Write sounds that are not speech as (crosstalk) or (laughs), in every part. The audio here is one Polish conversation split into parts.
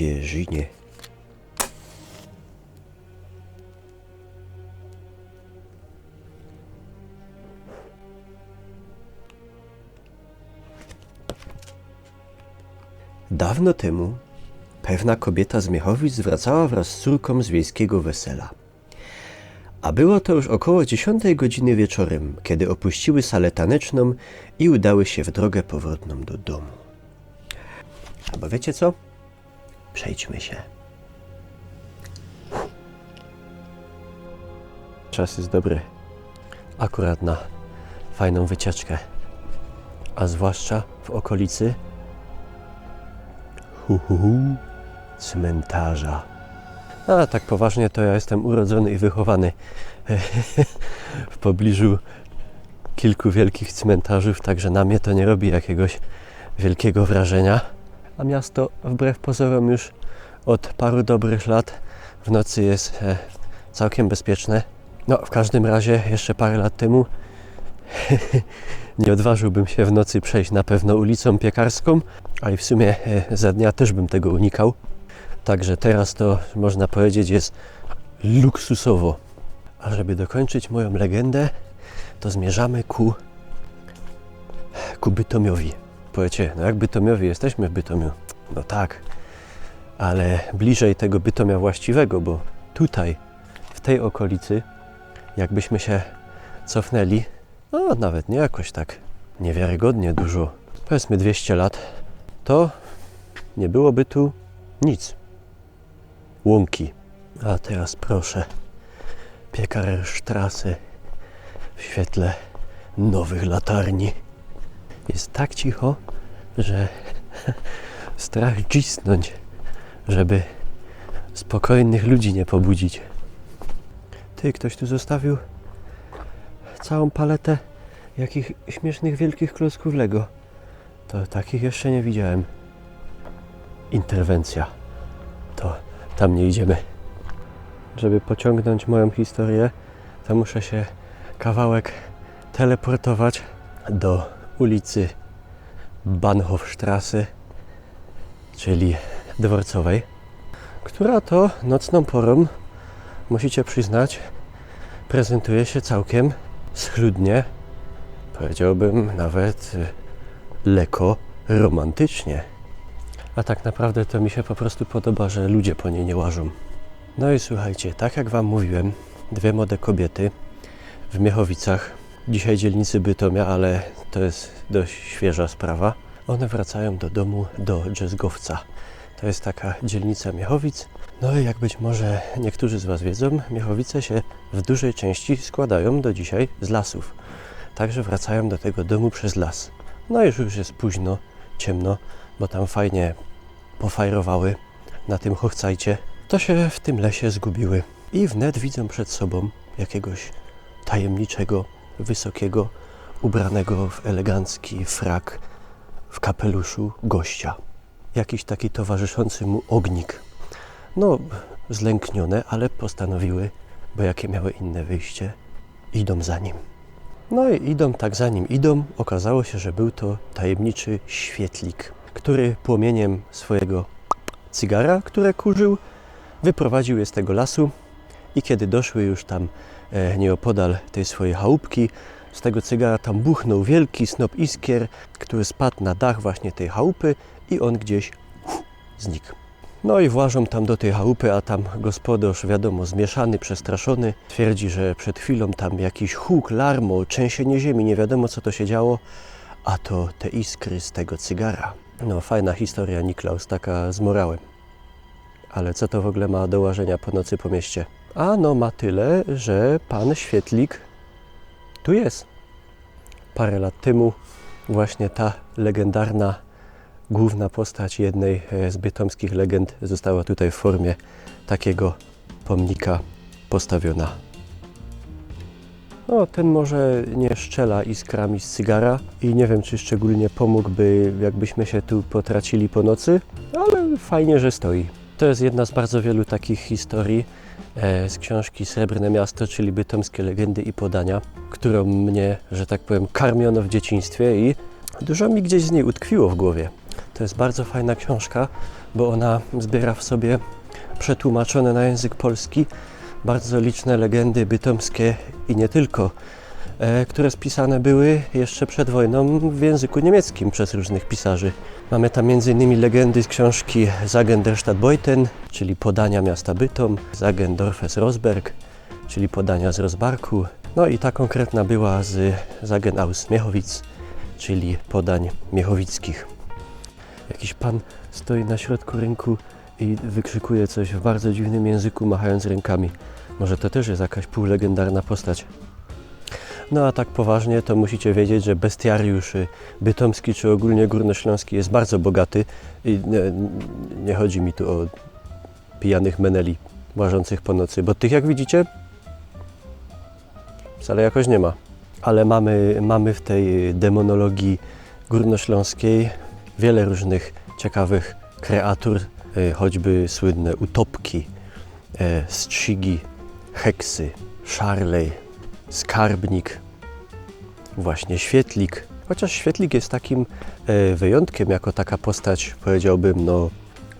pierzynie. Dawno temu pewna kobieta z Miechowic wracała wraz z córką z wiejskiego wesela. A było to już około 10 godziny wieczorem, kiedy opuściły salę taneczną i udały się w drogę powrotną do domu. Albo wiecie co? Przejdźmy się. Czas jest dobry. Akurat na fajną wycieczkę. A zwłaszcza w okolicy hu, hu, hu, cmentarza. A tak poważnie to ja jestem urodzony i wychowany (laughs) w pobliżu kilku wielkich cmentarzów, także na mnie to nie robi jakiegoś wielkiego wrażenia. A miasto wbrew pozorom już od paru dobrych lat w nocy jest e, całkiem bezpieczne. No, w każdym razie jeszcze parę lat temu (laughs) nie odważyłbym się w nocy przejść na pewno ulicą piekarską, a i w sumie e, za dnia też bym tego unikał. Także teraz to można powiedzieć jest luksusowo. A żeby dokończyć moją legendę, to zmierzamy ku, ku Bytomiowi. Powiecie, no jak Bytomiowi jesteśmy w Bytomiu? No tak, ale bliżej tego Bytomia właściwego, bo tutaj, w tej okolicy, jakbyśmy się cofnęli, no nawet nie jakoś tak niewiarygodnie dużo, powiedzmy 200 lat, to nie byłoby tu nic. Łąki. A teraz proszę, Piekarersztrasy w świetle nowych latarni. Jest tak cicho, że (laughs) strach cisnąć, żeby spokojnych ludzi nie pobudzić. Ty, ktoś tu zostawił całą paletę jakich śmiesznych wielkich klocków Lego. To takich jeszcze nie widziałem. Interwencja. To tam nie idziemy. Żeby pociągnąć moją historię, to muszę się kawałek teleportować do ulicy Bahnhofstrasse, czyli dworcowej, która to nocną porą, musicie przyznać, prezentuje się całkiem schludnie, powiedziałbym nawet y, lekko romantycznie. A tak naprawdę to mi się po prostu podoba, że ludzie po niej nie łażą. No i słuchajcie, tak jak Wam mówiłem, dwie młode kobiety w Miechowicach, dzisiaj dzielnicy Bytomia, ale to jest dość świeża sprawa. One wracają do domu do Drzezgowca. To jest taka dzielnica Miechowic. No i jak być może niektórzy z Was wiedzą, Miechowice się w dużej części składają do dzisiaj z lasów. Także wracają do tego domu przez las. No i już jest późno, ciemno, bo tam fajnie pofajrowały na tym hochcajcie. To się w tym lesie zgubiły i wnet widzą przed sobą jakiegoś tajemniczego, wysokiego, ubranego w elegancki frak, w kapeluszu gościa. Jakiś taki towarzyszący mu ognik. No, zlęknione, ale postanowiły, bo jakie miały inne wyjście, idą za nim. No i idą tak za nim idą. Okazało się, że był to tajemniczy świetlik, który płomieniem swojego cygara, które kurzył, wyprowadził je z tego lasu i kiedy doszły już tam nieopodal tej swojej chałupki, z tego cygara tam buchnął wielki snop iskier, który spadł na dach właśnie tej chałupy i on gdzieś znikł. No i włażą tam do tej chałupy, a tam gospodarz, wiadomo, zmieszany, przestraszony, twierdzi, że przed chwilą tam jakiś huk, larmo, trzęsienie ziemi, nie wiadomo co to się działo, a to te iskry z tego cygara. No fajna historia, Niklaus, taka z morałem. Ale co to w ogóle ma do łażenia po nocy po mieście? A no ma tyle, że pan Świetlik tu jest. Parę lat temu właśnie ta legendarna główna postać jednej e, z bytomskich legend została tutaj w formie takiego pomnika postawiona. No, ten może nie szczela iskrami z cygara i nie wiem, czy szczególnie pomógłby, jakbyśmy się tu potracili po nocy, ale fajnie, że stoi. To jest jedna z bardzo wielu takich historii z książki Srebrne Miasto, czyli bytomskie legendy i podania, którą mnie, że tak powiem, karmiono w dzieciństwie i dużo mi gdzieś z niej utkwiło w głowie. To jest bardzo fajna książka, bo ona zbiera w sobie przetłumaczone na język polski bardzo liczne legendy bytomskie i nie tylko, e, które spisane były jeszcze przed wojną w języku niemieckim przez różnych pisarzy. Mamy tam m.in. legendy z książki Sagen der Stadt Beuthen, czyli podania miasta Bytom, Sagen Dorfes Rosberg, czyli podania z Rozbarku. No i ta konkretna była z Sagen aus Miechowitz, czyli podań miechowickich. Jakiś pan stoi na środku rynku i wykrzykuje coś w bardzo dziwnym języku, machając rękami. Może to też jest jakaś półlegendarna postać. No a tak poważnie, to musicie wiedzieć, że bestiariusz y, bytomski czy ogólnie górnośląski jest bardzo bogaty i nie, nie chodzi mi tu o pijanych meneli łażących po nocy, bo tych jak widzicie wcale jakoś nie ma. Ale mamy, mamy w tej demonologii górnośląskiej wiele różnych ciekawych kreatur, y, choćby słynne utopki, e, strzygi, heksy, szarlej, skarbnik, właśnie świetlik. Chociaż świetlik jest takim e, wyjątkiem, jako taka postać, powiedziałbym, no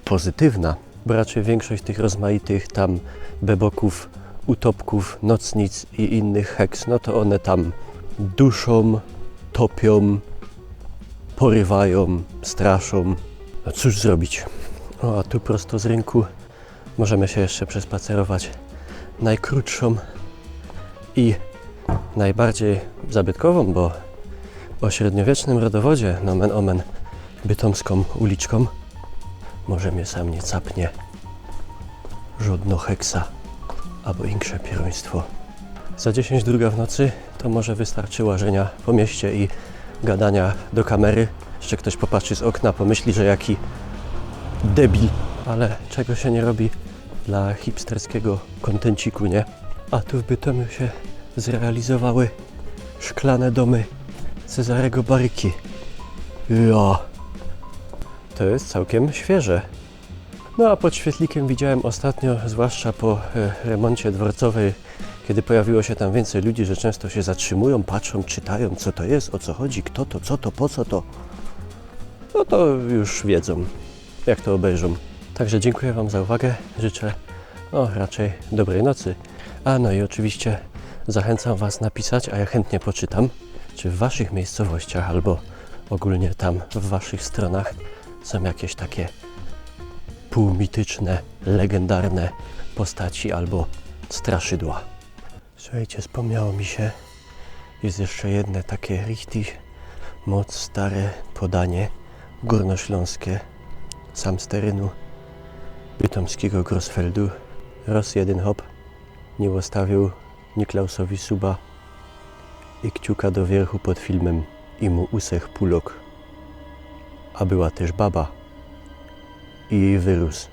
pozytywna, bo raczej większość tych rozmaitych tam beboków, utopków, nocnic i innych heks, no to one tam duszą, topią, porywają, straszą. No cóż zrobić? O, a tu prosto z rynku możemy się jeszcze przespacerować najkrótszą i najbardziej zabytkową, bo o średniowiecznym rodowodzie, nomen omen, bytomską uliczką, może mnie sam nie capnie żadno heksa albo insze pieruństwo. Za 10 druga w nocy to może wystarczy łażenia po mieście i gadania do kamery. Jeszcze ktoś popatrzy z okna, pomyśli, że jaki debil, ale czego się nie robi dla hipsterskiego kontenciku, nie? A tu w Bytomiu się zrealizowały szklane domy Cezarego Baryki. Ja. To jest całkiem świeże. No a pod świetlikiem widziałem ostatnio, zwłaszcza po e, remoncie dworcowej, kiedy pojawiło się tam więcej ludzi, że często się zatrzymują, patrzą, czytają, co to jest, o co chodzi, kto to, co to, po co to. No to już wiedzą, jak to obejrzą. Także dziękuję Wam za uwagę. Życzę no, raczej dobrej nocy. A no i oczywiście zachęcam Was napisać, a ja chętnie poczytam, czy w Waszych miejscowościach albo ogólnie tam w Waszych stronach są jakieś takie półmityczne, legendarne postaci albo straszydła. Słuchajcie, wspomniało mi się, jest jeszcze jedne takie richtig moc stare podanie górnośląskie, sam z terenu bytomskiego Grossfeldu. Raz jeden hop nie ustawił Niklausowi suba i kciuka do wierchu pod filmem i mu usech pulok. A była też baba i wyrósł.